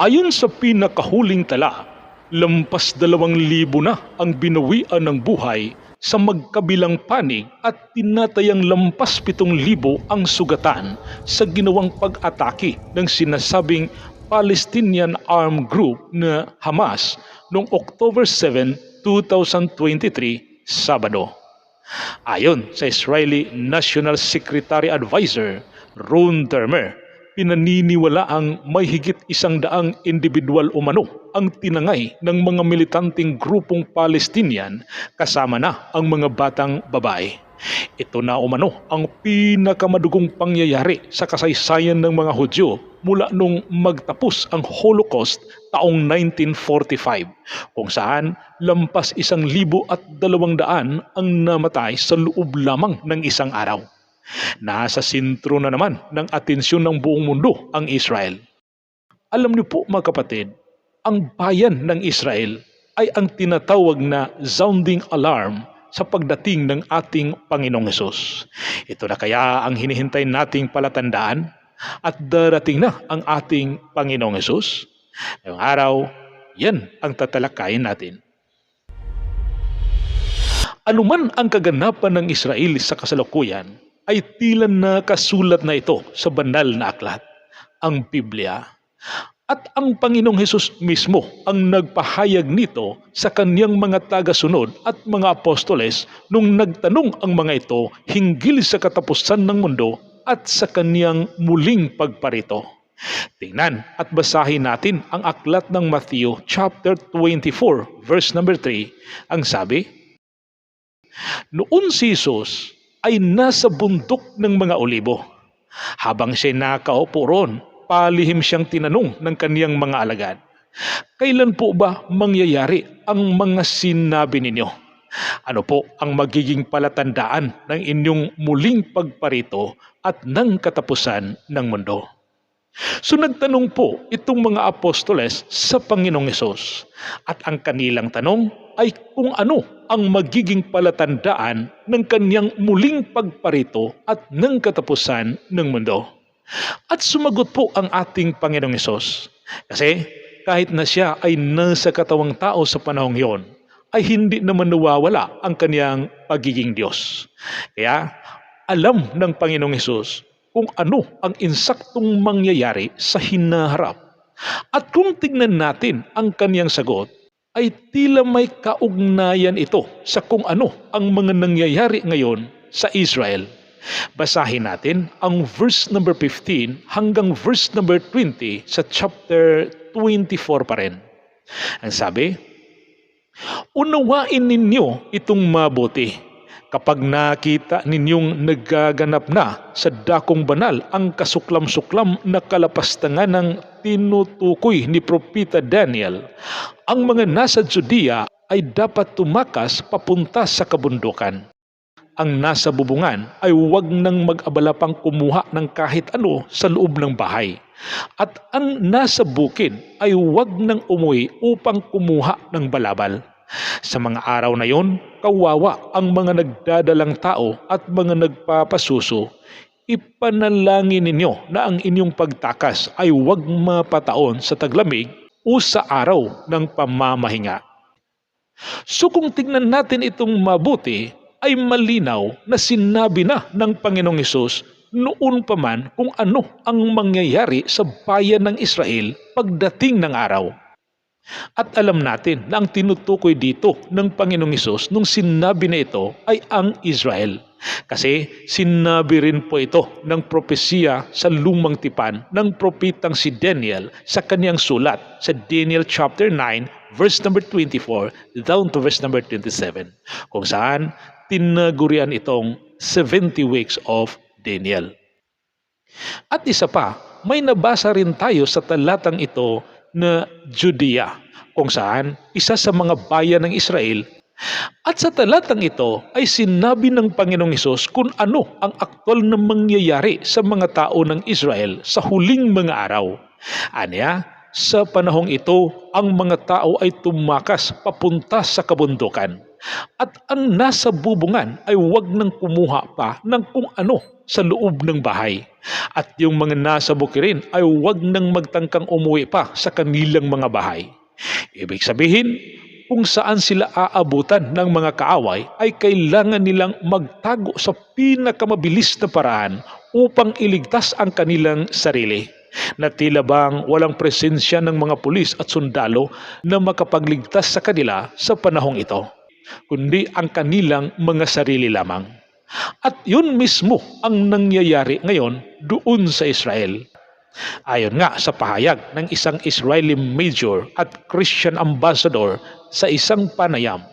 Ayon sa pinakahuling tala, lampas dalawang libo na ang binawian ng buhay sa magkabilang panig at tinatayang lampas pitong libo ang sugatan sa ginawang pag-atake ng sinasabing Palestinian Armed Group na Hamas noong October 7, 2023, Sabado. Ayon sa Israeli National Secretary Advisor Ron Dermer, pinaniniwala ang may higit isang daang individual umano ang tinangay ng mga militanteng grupong Palestinian kasama na ang mga batang babae. Ito na umano ang pinakamadugong pangyayari sa kasaysayan ng mga Hudyo mula nung magtapos ang Holocaust taong 1945 kung saan lampas isang libo at dalawang daan ang namatay sa loob lamang ng isang araw. Nasa sentro na naman ng atensyon ng buong mundo ang Israel. Alam niyo po mga kapatid, ang bayan ng Israel ay ang tinatawag na sounding alarm sa pagdating ng ating Panginoong Hesus. Ito na kaya ang hinihintay nating palatandaan at darating na ang ating Panginoong Hesus. Ngayong araw, yan ang tatalakayin natin. Anuman ang kaganapan ng Israel sa kasalukuyan, ay tila nakasulat na ito sa banal na aklat, ang Biblia. At ang Panginoong Hesus mismo ang nagpahayag nito sa kanyang mga tagasunod at mga apostoles nung nagtanong ang mga ito hinggil sa katapusan ng mundo at sa kanyang muling pagparito. Tingnan at basahin natin ang aklat ng Matthew chapter 24 verse number 3. Ang sabi, Noon si Jesus ay nasa bundok ng mga olibo. Habang siya nakaupo roon, palihim siyang tinanong ng kaniyang mga alagad, Kailan po ba mangyayari ang mga sinabi ninyo? Ano po ang magiging palatandaan ng inyong muling pagparito at ng katapusan ng mundo? So nagtanong po itong mga apostoles sa Panginoong Yesus at ang kanilang tanong ay kung ano ang magiging palatandaan ng kanyang muling pagparito at ng katapusan ng mundo. At sumagot po ang ating Panginoong Yesus. Kasi kahit na siya ay nasa katawang tao sa panahong yon, ay hindi naman nawawala ang kanyang pagiging Diyos. Kaya alam ng Panginoong Yesus kung ano ang insaktong mangyayari sa hinaharap. At kung tignan natin ang kaniyang sagot, ay tila may kaugnayan ito sa kung ano ang mga nangyayari ngayon sa Israel. Basahin natin ang verse number 15 hanggang verse number 20 sa chapter 24 pa rin. Ang sabi, Unawain ninyo itong mabuti kapag nakita ninyong nagaganap na sa dakong banal ang kasuklam-suklam na kalapastangan ng tinutukoy ni Propita Daniel, ang mga nasa Judea ay dapat tumakas papunta sa kabundukan. Ang nasa bubungan ay huwag nang mag-abala pang kumuha ng kahit ano sa loob ng bahay. At ang nasa bukid ay huwag nang umuwi upang kumuha ng balabal. Sa mga araw na yon, kawawa ang mga nagdadalang tao at mga nagpapasuso. Ipanalangin ninyo na ang inyong pagtakas ay huwag mapataon sa taglamig o sa araw ng pamamahinga. So kung tignan natin itong mabuti, ay malinaw na sinabi na ng Panginoong Hesus noon pa man kung ano ang mangyayari sa bayan ng Israel pagdating ng araw. At alam natin na ang tinutukoy dito ng Panginoong Isus nung sinabi na ito ay ang Israel. Kasi sinabi rin po ito ng propesiya sa lumang tipan ng propitang si Daniel sa kanyang sulat sa Daniel chapter 9 verse number 24 down to verse number 27 kung saan tinagurian itong 70 weeks of Daniel. At isa pa, may nabasa rin tayo sa talatang ito na Judea kung saan isa sa mga bayan ng Israel at sa talatang ito ay sinabi ng Panginoong Isos kung ano ang aktwal na mangyayari sa mga tao ng Israel sa huling mga araw. Anya, Sa panahong ito, ang mga tao ay tumakas papunta sa kabundukan. At ang nasa bubungan ay huwag nang kumuha pa ng kung ano sa loob ng bahay. At yung mga nasa bukirin ay huwag nang magtangkang umuwi pa sa kanilang mga bahay. Ibig sabihin, kung saan sila aabutan ng mga kaaway ay kailangan nilang magtago sa pinakamabilis na paraan upang iligtas ang kanilang sarili na tila bang walang presensya ng mga pulis at sundalo na makapagligtas sa kanila sa panahong ito, kundi ang kanilang mga sarili lamang. At yun mismo ang nangyayari ngayon doon sa Israel. Ayon nga sa pahayag ng isang Israeli major at Christian ambassador sa isang panayam,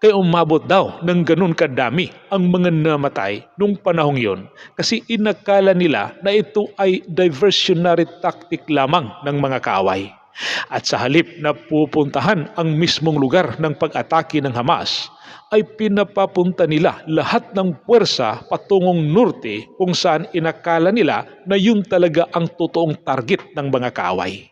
kaya umabot daw ng ganun kadami ang mga namatay nung panahong yon kasi inakala nila na ito ay diversionary tactic lamang ng mga kaaway. At sa halip na pupuntahan ang mismong lugar ng pag-atake ng Hamas, ay pinapapunta nila lahat ng puwersa patungong norte kung saan inakala nila na yun talaga ang totoong target ng mga kaaway.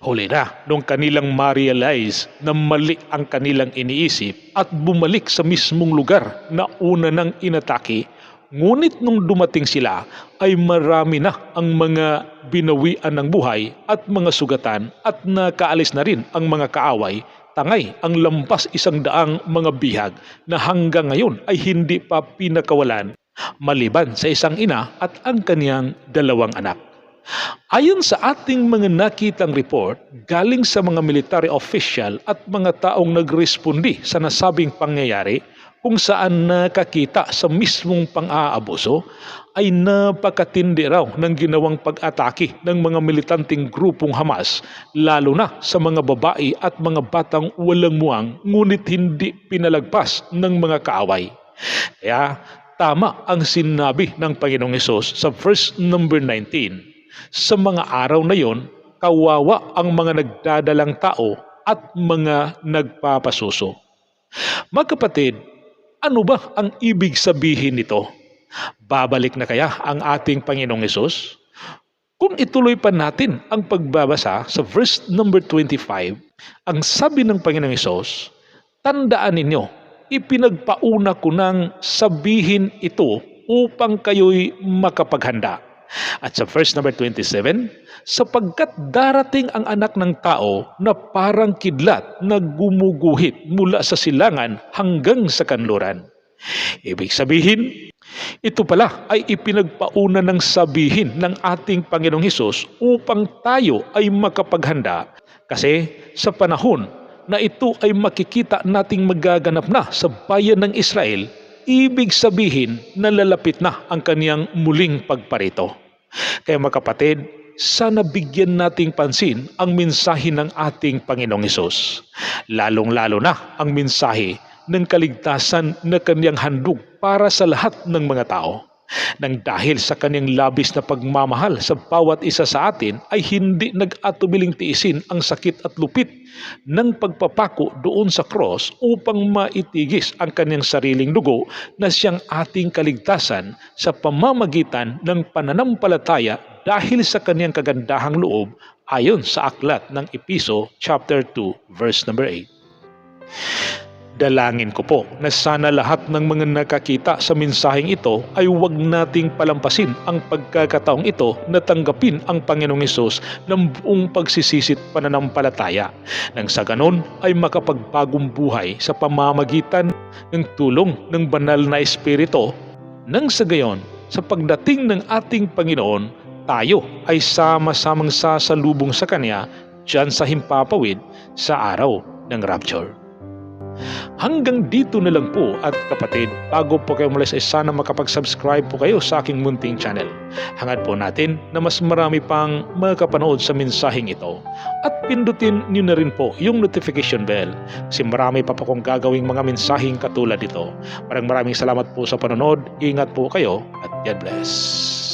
Huli na nung kanilang ma-realize na mali ang kanilang iniisip at bumalik sa mismong lugar na una nang inatake, ngunit nung dumating sila ay marami na ang mga binawian ng buhay at mga sugatan at nakaalis na rin ang mga kaaway tangay ang lampas isang daang mga bihag na hanggang ngayon ay hindi pa pinakawalan maliban sa isang ina at ang kaniyang dalawang anak. Ayon sa ating mga nakitang report, galing sa mga military official at mga taong nagrespondi sa nasabing pangyayari kung saan nakakita sa mismong pang-aabuso ay napakatindi raw ng ginawang pag-atake ng mga militanteng grupong Hamas lalo na sa mga babae at mga batang walang muwang ngunit hindi pinalagpas ng mga kaaway. Kaya tama ang sinabi ng Panginoong Hesus sa verse number 19 sa mga araw na yon, kawawa ang mga nagdadalang tao at mga nagpapasuso. Magkapatid, ano ba ang ibig sabihin nito? Babalik na kaya ang ating Panginoong Yesus? Kung ituloy pa natin ang pagbabasa sa verse number 25, ang sabi ng Panginoong Yesus, Tandaan ninyo, ipinagpauna ko nang sabihin ito upang kayo'y makapaghanda. At sa verse number 27, sapagkat darating ang anak ng tao na parang kidlat na gumuguhit mula sa silangan hanggang sa kanluran. Ibig sabihin, ito pala ay ipinagpauna ng sabihin ng ating Panginoong Hesus upang tayo ay makapaghanda kasi sa panahon na ito ay makikita nating magaganap na sa bayan ng Israel ibig sabihin na lalapit na ang kaniyang muling pagparito. Kaya mga kapatid, sana bigyan nating pansin ang mensahe ng ating Panginoong Isos. Lalong-lalo na ang mensahe ng kaligtasan na kanyang handog para sa lahat ng mga tao nang dahil sa kanyang labis na pagmamahal sa bawat isa sa atin ay hindi nag-atubiling tiisin ang sakit at lupit ng pagpapako doon sa cross upang maitigis ang kanyang sariling dugo na siyang ating kaligtasan sa pamamagitan ng pananampalataya dahil sa kanyang kagandahang loob ayon sa aklat ng Episo chapter 2 verse number 8. Dalangin ko po na sana lahat ng mga nakakita sa mensaheng ito ay huwag nating palampasin ang pagkakataong ito na tanggapin ang Panginoong Isus ng buong pagsisisit pananampalataya nang sa ganon ay makapagbagong buhay sa pamamagitan ng tulong ng banal na Espiritu nang sa gayon sa pagdating ng ating Panginoon tayo ay sama-samang sasalubong sa Kanya dyan sa himpapawid sa araw ng rapture. Hanggang dito na lang po at kapatid, bago po kayo malis ay sana makapag-subscribe po kayo sa aking munting channel. Hangad po natin na mas marami pang makapanood sa mensaheng ito. At pindutin niyo na rin po yung notification bell kasi marami pa po kong gagawing mga mensaheng katulad ito. Maraming maraming salamat po sa panonood. Ingat po kayo at God bless.